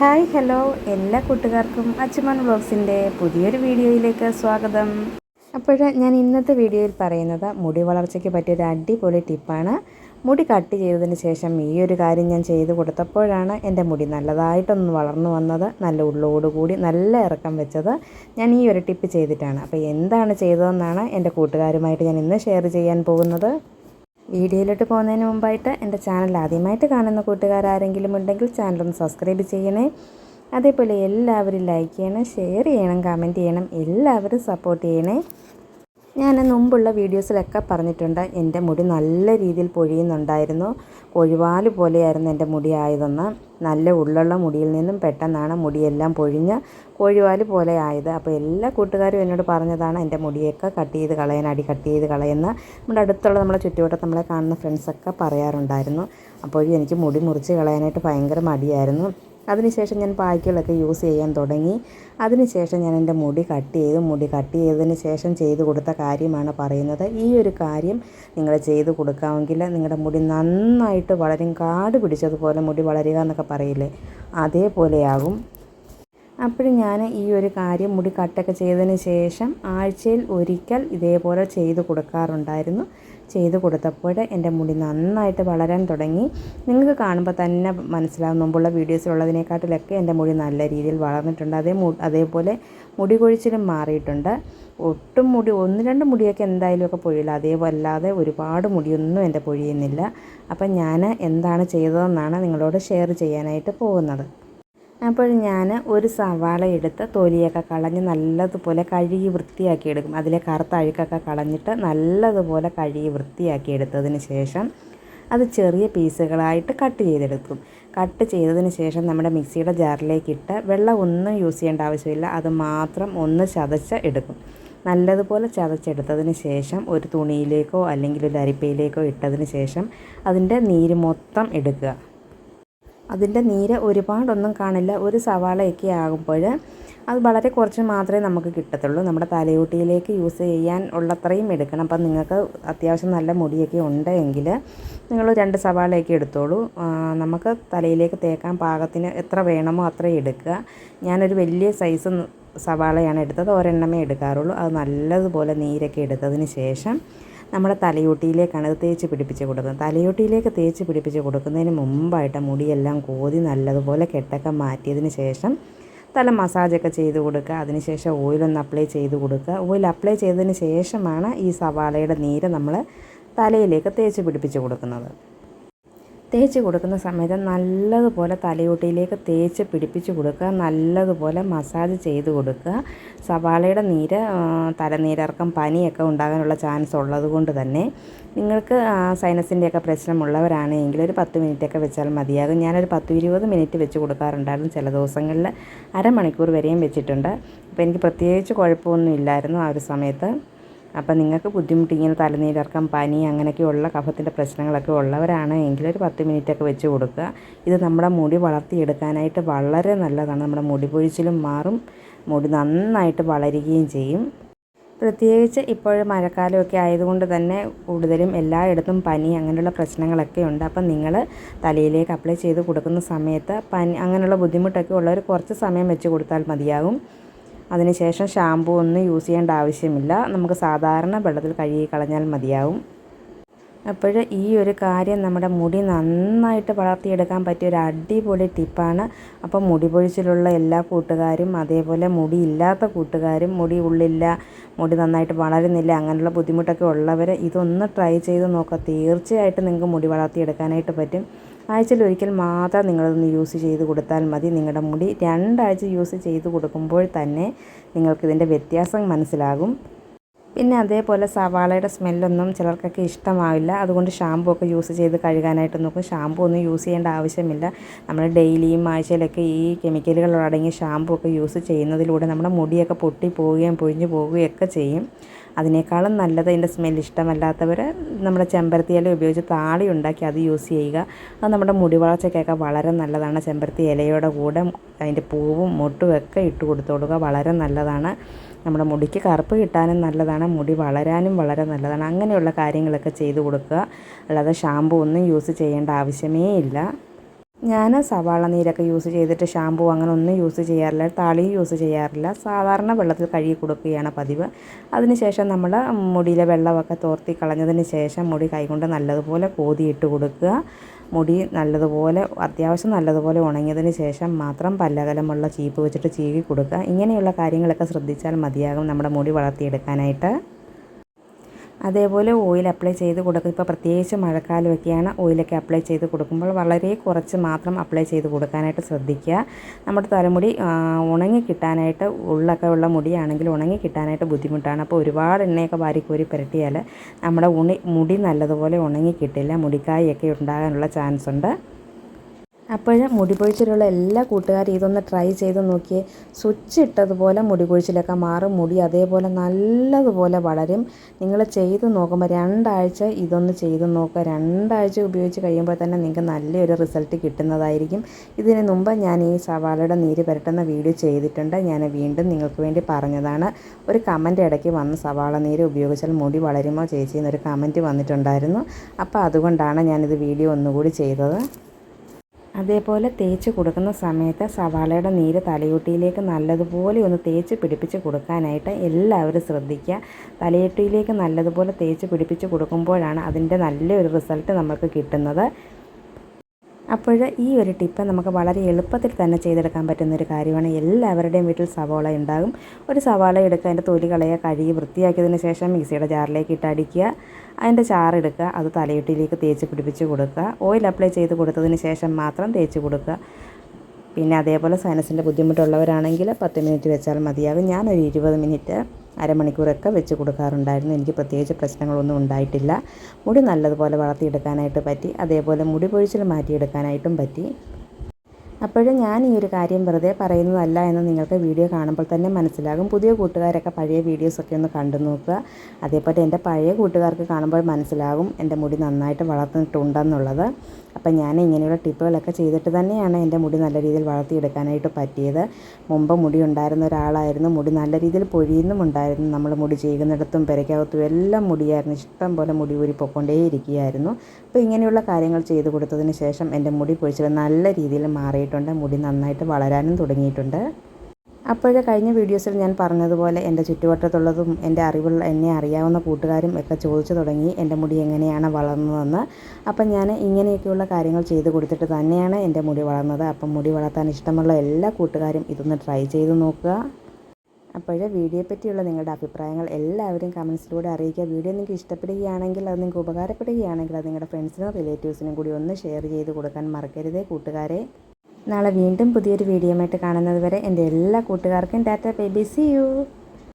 Hi hello. എല്ലാ കൂട്ടുകാർക്കും അച്ചുമാൻ ബ്ലോഗ്സിന്റെ പുതിയൊരു വീഡിയോയിലേക്ക് സ്വാഗതം. അപ്പോൾ ഞാൻ ഇന്നത്തെ വീഡിയോയിൽ പറയുന്നത് മുടി വളർച്ചയ്ക്ക് പറ്റിയൊരു അടിപൊളി ടിപ്പാണ്. മുടി കട്ട് ചെയ്തതിന് ശേഷം ഈ ഒരു കാര്യം ഞാൻ ചെയ്ത് കൊടുത്തപ്പോഴാണ് എന്റെ മുടി നല്ലതായിട്ടൊന്ന് വളർന്നു വന്നത് നല്ല ഉള്ളോടുകൂടി നല്ല ഇറക്കം വെച്ചത് ഞാൻ ഈ ഒരു ടിപ്പ് ചെയ്തിട്ടാണ്. അപ്പോൾ എന്താണ് ചെയ്തതെന്നാണ് എന്റെ കൂട്ടുകാരുമായിട്ട് ഞാൻ ഇന്ന് ഷെയർ ചെയ്യാൻ പോകുന്നത്. വീഡിയോയിലോട്ട് പോകുന്നതിന് മുമ്പായിട്ട് എന്റെ ചാനൽ ആദ്യമായിട്ട് കാണുന്ന കൂട്ടുകാർ ആരെങ്കിലും ഉണ്ടെങ്കിൽ ചാനലൊന്ന് സബ്സ്ക്രൈബ് ചെയ്യണേ. അതേപോലെ എല്ലാവരും ലൈക്ക് ചെയ്യണം ഷെയർ ചെയ്യണം കമന്റ് ചെയ്യണം എല്ലാവരും സപ്പോർട്ട് ചെയ്യണേ. ഞാൻ മുമ്പുള്ള വീഡിയോസിലൊക്കെ പറഞ്ഞിട്ടുണ്ട് എന്റെ മുടി നല്ല രീതിയിൽ പൊഴിയുന്നുണ്ടായിരുന്നു. കൊഴിവാൽ പോലെയായിരുന്നു എന്റെ മുടി ആയതെന്ന്. നല്ല ഉള്ളുള്ള മുടിയിൽ നിന്നും പെട്ടെന്നാണ് മുടിയെല്ലാം പൊഴിഞ്ഞ് കോഴിവാൽ പോലെ ആയത്. അപ്പോൾ എല്ലാ കൂട്ടുകാരും എന്നോട് പറഞ്ഞതാണ് എന്റെ മുടിയൊക്കെ കട്ട് ചെയ്ത് കളയാൻ അടി കട്ട് ചെയ്ത് കളയുന്ന. നമ്മുടെ അടുത്തുള്ള നമ്മളെ ചുറ്റുവട്ടത്ത് നമ്മളെ കാണുന്ന ഫ്രണ്ട്സൊക്കെ പറയാറുണ്ടായിരുന്നു. അപ്പോഴും എനിക്ക് മുടി മുറിച്ച് കളയാനായിട്ട് ഭയങ്കര മടിയായിരുന്നു. അതിനുശേഷം ഞാൻ പായ്ക്കുകളൊക്കെ യൂസ് ചെയ്യാൻ തുടങ്ങി. അതിനുശേഷം ഞാൻ എന്റെ മുടി കട്ട് ചെയ്ത്. മുടി കട്ട് ചെയ്തതിന് ശേഷം ചെയ്തു കൊടുത്ത കാര്യമാണ് പറയുന്നത്. ഈ ഒരു കാര്യം നിങ്ങൾ ചെയ്ത് കൊടുക്കാമെങ്കിൽ നിങ്ങളുടെ മുടി നന്നായിട്ട് വളരും. കാട് പിടിച്ചതുപോലെ മുടി വളരുക എന്നൊക്കെ പറയില്ലേ? അതേപോലെയാകും. അപ്പോഴും ഞാൻ ഈ ഒരു കാര്യം മുടി കട്ടൊക്കെ ചെയ്തതിന് ശേഷം ആഴ്ചയിൽ ഒരിക്കൽ ഇതേപോലെ ചെയ്ത് കൊടുക്കാറുണ്ടായിരുന്നു. ചെയ്ത് കൊടുത്തപ്പോൾ എന്റെ മുടി നന്നായിട്ട് വളരാൻ തുടങ്ങി. നിങ്ങൾക്ക് കാണുമ്പോൾ തന്നെ മനസ്സിലാവും മുമ്പുള്ള വീഡിയോസിലുള്ളതിനെക്കാട്ടിലൊക്കെ എന്റെ മുടി നല്ല രീതിയിൽ വളർന്നിട്ടുണ്ട്. അതേ അതേപോലെ മുടി കൊഴിച്ചിലും മാറിയിട്ടുണ്ട്. ഒട്ടും മുടി ഒന്ന് രണ്ട് മുടിയൊക്കെ എന്തായാലും ഒക്കെ പൊഴിയില്ല. അതേപോലെ ഒരുപാട് മുടിയൊന്നും എന്റെ പൊഴിയുന്നില്ല. അപ്പം ഞാൻ എന്താണ് ചെയ്തതെന്നാണ് നിങ്ങളോട് ഷെയർ ചെയ്യാനായിട്ട് പോകുന്നത്. അപ്പോൾ ഞാൻ ഒരു സവാള എടുത്ത് തൊലിയൊക്കെ കളഞ്ഞ് നല്ലതുപോലെ കഴുകി വൃത്തിയാക്കി എടുക്കും. അതിലെ കറുത്ത അഴുക്കൊക്കെ കളഞ്ഞിട്ട് നല്ലതുപോലെ കഴുകി വൃത്തിയാക്കി എടുത്തതിന് ശേഷം അത് ചെറിയ പീസുകളായിട്ട് കട്ട് ചെയ്തെടുക്കും. കട്ട് ചെയ്തതിന് ശേഷം നമ്മുടെ മിക്സിയുടെ ജാറിലേക്ക് ഇട്ട് വെള്ളം ഒന്നും യൂസ് ചെയ്യേണ്ട ആവശ്യമില്ല. അത് മാത്രം ഒന്ന് ചതച്ച് എടുക്കും. നല്ലതുപോലെ ചതച്ചെടുത്തതിന് ശേഷം ഒരു തുണിയിലേക്കോ അല്ലെങ്കിൽ ഒരു അരിപ്പയിലേക്കോ ഇട്ടതിന് ശേഷം അതിന്റെ നീര് മൊത്തം എടുക്കുക. അതിന്റെ നീര് ഒരുപാടൊന്നും കാണില്ല. ഒരു സവാളയൊക്കെ ആകുമ്പോൾ അത് വളരെ കുറച്ച് മാത്രമേ നമുക്ക് കിട്ടത്തുള്ളൂ. നമ്മുടെ തലയോട്ടിയിലേക്ക് യൂസ് ചെയ്യാൻ ഉള്ളത്രയും എടുക്കണം. അപ്പം നിങ്ങൾക്ക് അത്യാവശ്യം നല്ല മുടിയൊക്കെ ഉണ്ടെങ്കിൽ നിങ്ങൾ രണ്ട് സവാളയൊക്കെ എടുത്തോളൂ. നമുക്ക് തലയിലേക്ക് തേക്കാൻ പാകത്തിന് എത്ര വേണമോ അത്രയും എടുക്കുക. ഞാനൊരു വലിയ സൈസ് സവാളയാണ് എടുത്തത്. ഒരെണ്ണമേ എടുക്കാറുള്ളൂ. അത് നല്ലതുപോലെ നീരൊക്കെ എടുത്തതിന് ശേഷം നമ്മുടെ തലയോട്ടിയിലേക്കാണ് ഇത് തേച്ച് പിടിപ്പിച്ച് കൊടുക്കുന്നത്. തലയോട്ടിയിലേക്ക് തേച്ച് പിടിപ്പിച്ച് കൊടുക്കുന്നതിന് മുമ്പായിട്ട് മുടിയെല്ലാം കോതി നല്ലതുപോലെ കെട്ടൊക്കെ മാറ്റിയതിന് ശേഷം തല മസാജൊക്കെ ചെയ്ത് കൊടുക്കുക. അതിനുശേഷം ഓയിലൊന്ന് അപ്ലൈ ചെയ്ത് കൊടുക്കുക. ഓയിൽ അപ്ലൈ ചെയ്തതിന് ശേഷമാണ് ഈ സവാളയുടെ നീര് നമ്മൾ തലയിലേക്ക് തേച്ച് പിടിപ്പിച്ച് കൊടുക്കുന്നത്. തേച്ച് കൊടുക്കുന്ന സമയത്ത് നല്ലതുപോലെ തലയോട്ടിയിലേക്ക് തേച്ച് പിടിപ്പിച്ച് കൊടുക്കുക നല്ലതുപോലെ മസാജ് ചെയ്ത് കൊടുക്കുക. സവാളയുടെ നീര് തലനീരർക്കം പനിയൊക്കെ ഉണ്ടാകാനുള്ള ചാൻസ് ഉള്ളത് കൊണ്ട് തന്നെ. നിങ്ങൾക്ക് സൈനസിന്റെയൊക്കെ പ്രശ്നമുള്ളവരാണെങ്കിൽ ഒരു പത്ത് മിനിറ്റൊക്കെ വെച്ചാൽ മതിയാകും. ഞാനൊരു പത്ത് ഇരുപത് മിനിറ്റ് വെച്ച് കൊടുക്കാറുണ്ടായിരുന്നു. ചില ദിവസങ്ങളിൽ അരമണിക്കൂർ വരെയും വെച്ചിട്ടുണ്ട്. അപ്പോൾ എനിക്ക് പ്രത്യേകിച്ച് കുഴപ്പമൊന്നും ഇല്ലായിരുന്നു ആ ഒരു സമയത്ത്. അപ്പം നിങ്ങൾക്ക് ബുദ്ധിമുട്ട് ഇങ്ങനെ തലനീരിറക്കം പനി അങ്ങനെയൊക്കെയുള്ള കഫത്തിന്റെ പ്രശ്നങ്ങളൊക്കെ ഉള്ളവരാണ് എങ്കിൽ ഒരു പത്ത് മിനിറ്റൊക്കെ വെച്ച് കൊടുക്കുക. ഇത് നമ്മുടെ മുടി വളർത്തിയെടുക്കാനായിട്ട് വളരെ നല്ലതാണ്. നമ്മുടെ മുടി പൊഴിച്ചിലും മാറും. മുടി നന്നായിട്ട് വളരുകയും ചെയ്യും. പ്രത്യേകിച്ച് ഇപ്പോൾ മഴക്കാലമൊക്കെ ആയതുകൊണ്ട് തന്നെ കൂടുതലും എല്ലായിടത്തും പനി അങ്ങനെയുള്ള പ്രശ്നങ്ങളൊക്കെ ഉണ്ട്. അപ്പം നിങ്ങൾ തലയിലേക്ക് അപ്ലൈ ചെയ്ത് കൊടുക്കുന്ന സമയത്ത് പനി അങ്ങനെയുള്ള ബുദ്ധിമുട്ടൊക്കെ ഉള്ളവർ കുറച്ച് സമയം വെച്ച് കൊടുത്താൽ മതിയാകും. അതിനുശേഷം ഷാമ്പു ഒന്നും യൂസ് ചെയ്യേണ്ട ആവശ്യമില്ല. നമുക്ക് സാധാരണ വെള്ളത്തിൽ കഴുകി കളഞ്ഞാൽ മതിയാവും. അപ്പോൾ ഈ ഒരു കാര്യം നമ്മുടെ മുടി നന്നായിട്ട് വളർത്തിയെടുക്കാൻ പറ്റിയ ഒരു അടിപൊളി ടിപ്പാണ്. അപ്പോൾ മുടി പൊഴിച്ചിലുള്ള എല്ലാ കൂട്ടുകാരും അതേപോലെ മുടി ഇല്ലാത്ത കൂട്ടുകാരും മുടി ഉള്ളില്ല മുടി നന്നായിട്ട് വളരുന്നില്ല അങ്ങനെയുള്ള ബുദ്ധിമുട്ടൊക്കെ ഉള്ളവർ ഇതൊന്ന് ട്രൈ ചെയ്ത് നോക്കുക. തീർച്ചയായിട്ടും നിങ്ങൾക്ക് മുടി വളർത്തിയെടുക്കാനായിട്ട് പറ്റും. ആഴ്ചയിൽ ഒരിക്കൽ മാത്രം നിങ്ങളതൊന്ന് യൂസ് ചെയ്ത് കൊടുത്താൽ മതി. നിങ്ങളുടെ മുടി രണ്ടാഴ്ച യൂസ് ചെയ്ത് കൊടുക്കുമ്പോൾ തന്നെ നിങ്ങൾക്കിതിന്റെ വ്യത്യാസം മനസ്സിലാകും. പിന്നെ അതേപോലെ സവാളയുടെ സ്മെല്ലൊന്നും ചിലർക്കൊക്കെ ഇഷ്ടമാവില്ല. അതുകൊണ്ട് ഷാമ്പൂ ഒക്കെ യൂസ് ചെയ്ത് കഴുകാനായിട്ട് നോക്കും. ഷാമ്പൂ ഒന്നും യൂസ് ചെയ്യേണ്ട ആവശ്യമില്ല. നമ്മൾ ഡെയിലിയും ആഴ്ചയിലൊക്കെ ഈ കെമിക്കലുകൾ അടങ്ങിയ ഷാമ്പു ഒക്കെ യൂസ് ചെയ്യുന്നതിലൂടെ നമ്മുടെ മുടിയൊക്കെ പൊട്ടി പോവുകയും പൊഴിഞ്ഞു പോവുകയൊക്കെ ചെയ്യും. അതിനേക്കാളും നല്ലത് അതിന്റെ സ്മെല്ല് ഇഷ്ടമല്ലാത്തവർ നമ്മുടെ ചെമ്പരത്തി ഇല ഉപയോഗിച്ച് താളി ഉണ്ടാക്കി അത് യൂസ് ചെയ്യുക. അത് നമ്മുടെ മുടി വളർച്ചയ്ക്കൊക്കെ വളരെ നല്ലതാണ്. ചെമ്പരത്തി ഇലയുടെ കൂടെ അതിന്റെ പൂവും മുട്ടും ഒക്കെ ഇട്ട് കൊടുത്തോളുക വളരെ നല്ലതാണ്. നമ്മുടെ മുടിക്ക് കറുപ്പ് കിട്ടാനും നല്ലതാണ്. മുടി വളരാനും വളരെ നല്ലതാണ്. അങ്ങനെയുള്ള കാര്യങ്ങളൊക്കെ ചെയ്തു കൊടുക്കുക. അല്ലാതെ ഷാമ്പു ഒന്നും യൂസ് ചെയ്യേണ്ട ആവശ്യമേ ഇല്ല. ഞാൻ സവാള നീരൊക്കെ യൂസ് ചെയ്തിട്ട് ഷാമ്പൂ അങ്ങനെ ഒന്നും യൂസ് ചെയ്യാറില്ല. താളിയും യൂസ് ചെയ്യാറില്ല. സാധാരണ വെള്ളത്തിൽ കഴുകി കൊടുക്കുകയാണ് പതിവ്. അതിനുശേഷം നമ്മൾ മുടിയിലെ വെള്ളമൊക്കെ തോർത്തി കളഞ്ഞതിന് ശേഷം മുടി കൈകൊണ്ട് നല്ലതുപോലെ കോതിയിട്ട് കൊടുക്കുക. മുടി നല്ലതുപോലെ അത്യാവശ്യം നല്ലതുപോലെ ഉണങ്ങിയതിന് ശേഷം മാത്രം പല്ലകലമുള്ള ചീപ്പ് വെച്ചിട്ട് ചീകി കൊടുക്കുക. ഇങ്ങനെയുള്ള കാര്യങ്ങളൊക്കെ ശ്രദ്ധിച്ചാൽ മതിയാകും നമ്മുടെ മുടി വളർത്തിയെടുക്കാനായിട്ട്. അതേപോലെ ഓയിൽ അപ്ലൈ ചെയ്ത് കൊടുക്കുക ഇപ്പോൾ പ്രത്യേകിച്ച് മഴക്കാലമൊക്കെയാണ് ഓയിലൊക്കെ അപ്ലൈ ചെയ്ത് കൊടുക്കുമ്പോൾ വളരെ കുറച്ച് മാത്രം അപ്ലൈ ചെയ്ത് കൊടുക്കാനായിട്ട് ശ്രദ്ധിക്കുക. നമ്മുടെ തലമുടി ഉണങ്ങി കിട്ടാനായിട്ട് ഉള്ളൊക്കെ ഉള്ള മുടിയാണെങ്കിൽ ഉണങ്ങി കിട്ടാനായിട്ട് ബുദ്ധിമുട്ടാണ്. അപ്പോൾ ഒരുപാട് എണ്ണയൊക്കെ വാരിക്കോരി പുരട്ടിയാൽ നമ്മുടെ ഉണി മുടി നല്ലതുപോലെ ഉണങ്ങി കിട്ടില്ല. മുടിക്കായൊക്കെ ഉണ്ടാകാനുള്ള ചാൻസ് ഉണ്ട്. അപ്പോൾ മുടി കൊഴിച്ചിലുള്ള എല്ലാ കൂട്ടുകാരും ഇതൊന്ന് ട്രൈ ചെയ്ത് നോക്കിയേ. സ്വിച്ച് ഇട്ടതുപോലെ മുടി കൊഴിച്ചിലൊക്കെ മാറും. മുടി അതേപോലെ നല്ലതുപോലെ വളരും. നിങ്ങൾ ചെയ്ത് നോക്കുമ്പോൾ രണ്ടാഴ്ച ഇതൊന്ന് ചെയ്ത് നോക്കുക. രണ്ടാഴ്ച ഉപയോഗിച്ച് കഴിയുമ്പോൾ തന്നെ നിങ്ങൾക്ക് നല്ലൊരു റിസൾട്ട് കിട്ടുന്നതായിരിക്കും. ഇതിന് മുമ്പ് ഞാൻ ഈ സവാളയുടെ നീര് പരട്ടുന്ന വീഡിയോ ചെയ്തിട്ടുണ്ട്. ഞാൻ വീണ്ടും നിങ്ങൾക്ക് വേണ്ടി പറഞ്ഞതാണ്. ഒരു കമന്റ് ഇടയ്ക്ക് വന്ന് സവാള നീര് ഉപയോഗിച്ചാൽ മുടി വളരുമോ ചേച്ചി എന്നൊരു കമന്റ് വന്നിട്ടുണ്ടായിരുന്നു. അപ്പോൾ അതുകൊണ്ടാണ് ഞാനിത് വീഡിയോ ഒന്നുകൂടി ചെയ്തത്. അതേപോലെ തേച്ച് കൊടുക്കുന്ന സമയത്ത് സവാളയുടെ നീര് തലയോട്ടിയിലേക്ക് നല്ലതുപോലെ ഒന്ന് തേച്ച് പിടിപ്പിച്ച് കൊടുക്കാനായിട്ട് എല്ലാവരും ശ്രദ്ധിക്കുക. തലയോട്ടിയിലേക്ക് നല്ലതുപോലെ തേച്ച് പിടിപ്പിച്ച് കൊടുക്കുമ്പോഴാണ് അതിന്റെ നല്ലൊരു റിസൾട്ട് നമുക്ക് കിട്ടുന്നത്. അപ്പോൾ ഈ ഒരു ടിപ്പ് നമുക്ക് വളരെ എളുപ്പത്തിൽ തന്നെ ചെയ്തെടുക്കാൻ പറ്റുന്ന ഒരു കാര്യമാണ്. എല്ലാവരുടെയും വീട്ടിൽ സവാള ഉണ്ടാകും. ഒരു സവാള എടുക്കുക അതിന്റെ തൊലി കളയുക കഴുകി വൃത്തിയാക്കിയതിന് ശേഷം മിക്സിയുടെ ജാറിലേക്ക് ഇട്ട് അടിക്കുക. അതിന്റെ ചാറെടുക്കുക അത് തലയിട്ടിലേക്ക് തേച്ച് പിടിപ്പിച്ച് കൊടുക്കുക. ഓയിൽ അപ്ലൈ ചെയ്ത് കൊടുത്തതിന് ശേഷം മാത്രം തേച്ച് കൊടുക്കുക. പിന്നെ അതേപോലെ സൈനസിന്റെ ബുദ്ധിമുട്ടുള്ളവരാണെങ്കിൽ പത്ത് മിനിറ്റ് വെച്ചാൽ മതിയാകും. ഞാനൊരു ഇരുപത് മിനിറ്റ് അരമണിക്കൂറൊക്കെ വെച്ച് കൊടുക്കാറുണ്ടായിരുന്നു. എനിക്ക് പ്രത്യേകിച്ച് പ്രശ്നങ്ങളൊന്നും ഉണ്ടായിട്ടില്ല. മുടി നല്ലതുപോലെ വളർത്തിയെടുക്കാനായിട്ട് പറ്റി. അതേപോലെ മുടി പൊഴിച്ചിൽ മാറ്റിയെടുക്കാനായിട്ടും പറ്റി. അപ്പോഴും ഞാൻ ഈ ഒരു കാര്യം വെറുതെ പറയുന്നതല്ല എന്ന് നിങ്ങൾക്ക് വീഡിയോ കാണുമ്പോൾ തന്നെ മനസ്സിലാകും. പുതിയ കൂട്ടുകാരൊക്കെ പഴയ വീഡിയോസൊക്കെ ഒന്ന് കണ്ടു നോക്കുക. അതേപോലെ എന്റെ പഴയ കൂട്ടുകാർക്ക് കാണുമ്പോൾ മനസ്സിലാകും എന്റെ മുടി നന്നായിട്ട് വളർന്നിട്ടുണ്ടെന്നുള്ളത്. അപ്പം ഞാൻ ഇങ്ങനെയുള്ള ടിപ്പുകളൊക്കെ ചെയ്തിട്ട് തന്നെയാണ് എന്റെ മുടി നല്ല രീതിയിൽ വളർത്തിയെടുക്കാനായിട്ട് പറ്റിയത്. മുമ്പ് മുടി ഉണ്ടായിരുന്ന ഒരാളായിരുന്നു. മുടി നല്ല രീതിയിൽ പൊഴിയുന്നുമുണ്ടായിരുന്നു നമ്മൾ മുടി ചെയ്യുന്നിടത്തും പെരയ്ക്കകത്തും എല്ലാം മുടിയായിരുന്നു. ഇഷ്ടം പോലെ മുടി ഊരി പൊക്കൊണ്ടേയിരിക്കുകയായിരുന്നു അപ്പോൾ ഇങ്ങനെയുള്ള കാര്യങ്ങൾ ചെയ്തു കൊടുത്തതിന് ശേഷം എന്റെ മുടി പൊഴിച്ചത് നല്ല രീതിയിൽ മാറിയിട്ടുണ്ട് മുടി നന്നായിട്ട് വളരാനും തുടങ്ങിയിട്ടുണ്ട്. അപ്പോൾ കഴിഞ്ഞ വീഡിയോസിൽ ഞാൻ പറഞ്ഞതുപോലെ എന്റെ ചുറ്റുവട്ടത്തുള്ളതും എന്റെ അറിവുള്ള എന്നെ അറിയാവുന്ന കൂട്ടുകാരും ഒക്കെ ചോദിച്ചു തുടങ്ങി എന്റെ മുടി എങ്ങനെയാണ് വളർന്നതെന്ന്. അപ്പം ഞാൻ ഇങ്ങനെയൊക്കെയുള്ള കാര്യങ്ങൾ ചെയ്ത് കൊടുത്തിട്ട് തന്നെയാണ് എന്റെ മുടി വളർന്നത്. അപ്പം മുടി വളർത്താൻ ഇഷ്ടമുള്ള എല്ലാ കൂട്ടുകാരും ഇതൊന്ന് ട്രൈ ചെയ്ത് നോക്കുക. അപ്പോൾ വീഡിയോയെ പറ്റിയുള്ള നിങ്ങളുടെ അഭിപ്രായങ്ങൾ എല്ലാവരും കമൻസിലൂടെ അറിയിക്കുക. വീഡിയോ നിങ്ങൾക്ക് ഇഷ്ടപ്പെടുകയാണെങ്കിൽ അത് നിങ്ങൾക്ക് ഉപകാരപ്പെടുകയാണെങ്കിൽ അത് നിങ്ങളുടെ ഫ്രണ്ട്സിനും റിലേറ്റീവ്സിനും കൂടി ഒന്ന് ഷെയർ ചെയ്ത് കൊടുക്കാൻ മറക്കരുതേ കൂട്ടുകാരെ. നാളെ വീണ്ടും പുതിയൊരു വീഡിയോ ആയിട്ട് കാണുന്നത് വരെ എന്റെ എല്ലാ കൂട്ടുകാർക്കും ടാറ്റ ബേബി സി യു